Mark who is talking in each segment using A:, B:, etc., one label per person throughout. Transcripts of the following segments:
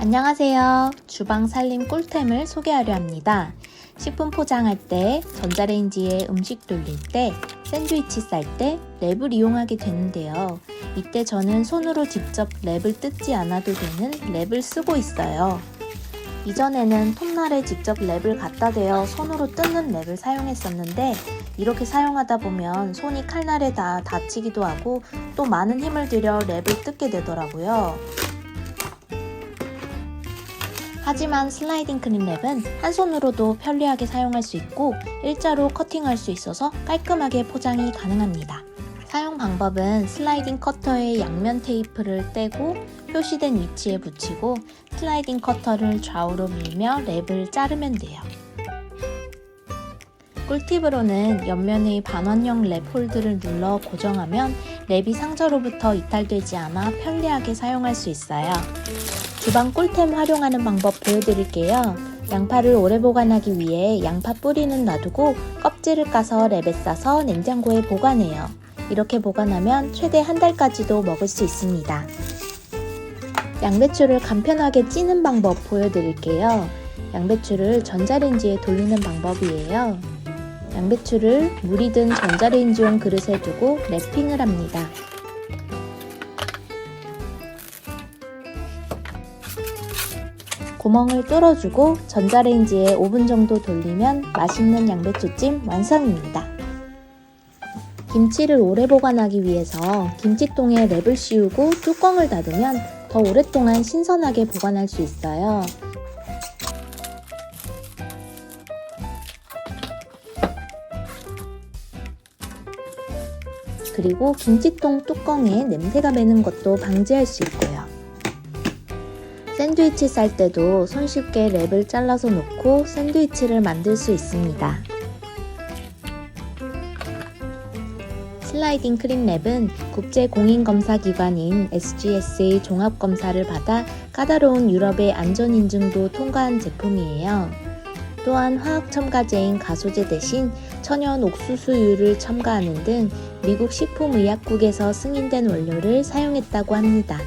A: 안녕하세요. 주방 살림 꿀템을 소개하려 합니다. 식품 포장할 때, 전자레인지에 음식 돌릴 때, 샌드위치 쌀 때 랩을 이용하게 되는데요. 이때 저는 손으로 직접 랩을 뜯지 않아도 되는 랩을 쓰고 있어요. 이전에는 톱날에 직접 랩을 갖다 대어 손으로 뜯는 랩을 사용했었는데 이렇게 사용하다 보면 손이 칼날에 다 다치기도 하고 또 많은 힘을 들여 랩을 뜯게 되더라고요. 하지만 슬라이딩 크림랩은 한 손으로도 편리하게 사용할 수 있고 일자로 커팅할 수 있어서 깔끔하게 포장이 가능합니다. 사용 방법은 슬라이딩 커터에 양면 테이프를 떼고 표시된 위치에 붙이고 슬라이딩 커터를 좌우로 밀며 랩을 자르면 돼요. 꿀팁으로는 옆면의 반원형 랩 홀드를 눌러 고정하면 랩이 상자로부터 이탈되지 않아 편리하게 사용할 수 있어요. 주방 꿀템 활용하는 방법 보여드릴게요. 양파를 오래 보관하기 위해 양파 뿌리는 놔두고 껍질을 까서 랩에 싸서 냉장고에 보관해요. 이렇게 보관하면 최대 한 달까지도 먹을 수 있습니다. 양배추를 간편하게 찌는 방법 보여드릴게요. 양배추를 전자레인지에 돌리는 방법이에요. 양배추를 물이 든 전자레인지용 그릇에 두고 랩핑을 합니다. 구멍을 뚫어주고 전자레인지에 5분 정도 돌리면 맛있는 양배추찜 완성입니다. 김치를 오래 보관하기 위해서 김치통에 랩을 씌우고 뚜껑을 닫으면 더 오랫동안 신선하게 보관할 수 있어요. 그리고 김치통 뚜껑에 냄새가 배는 것도 방지할 수 있고요. 샌드위치 쌀 때도 손쉽게 랩을 잘라서 놓고 샌드위치를 만들 수 있습니다. 슬라이딩 크림 랩은 국제 공인검사 기관인 SGS의 종합검사를 받아 까다로운 유럽의 안전인증도 통과한 제품이에요. 또한 화학 첨가제인 가소제 대신 천연 옥수수유를 첨가하는 등 미국 식품의약국에서 승인된 원료를 사용했다고 합니다.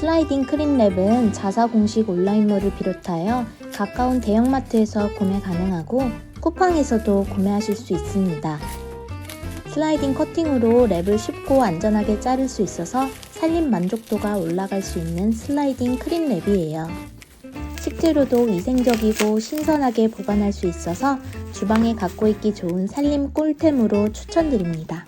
A: 슬라이딩 크림랩은 자사 공식 온라인몰을 비롯하여 가까운 대형마트에서 구매 가능하고 쿠팡에서도 구매하실 수 있습니다. 슬라이딩 커팅으로 랩을 쉽고 안전하게 자를 수 있어서 살림 만족도가 올라갈 수 있는 슬라이딩 크림랩이에요. 식재료도 위생적이고 신선하게 보관할 수 있어서 주방에 갖고 있기 좋은 살림 꿀템으로 추천드립니다.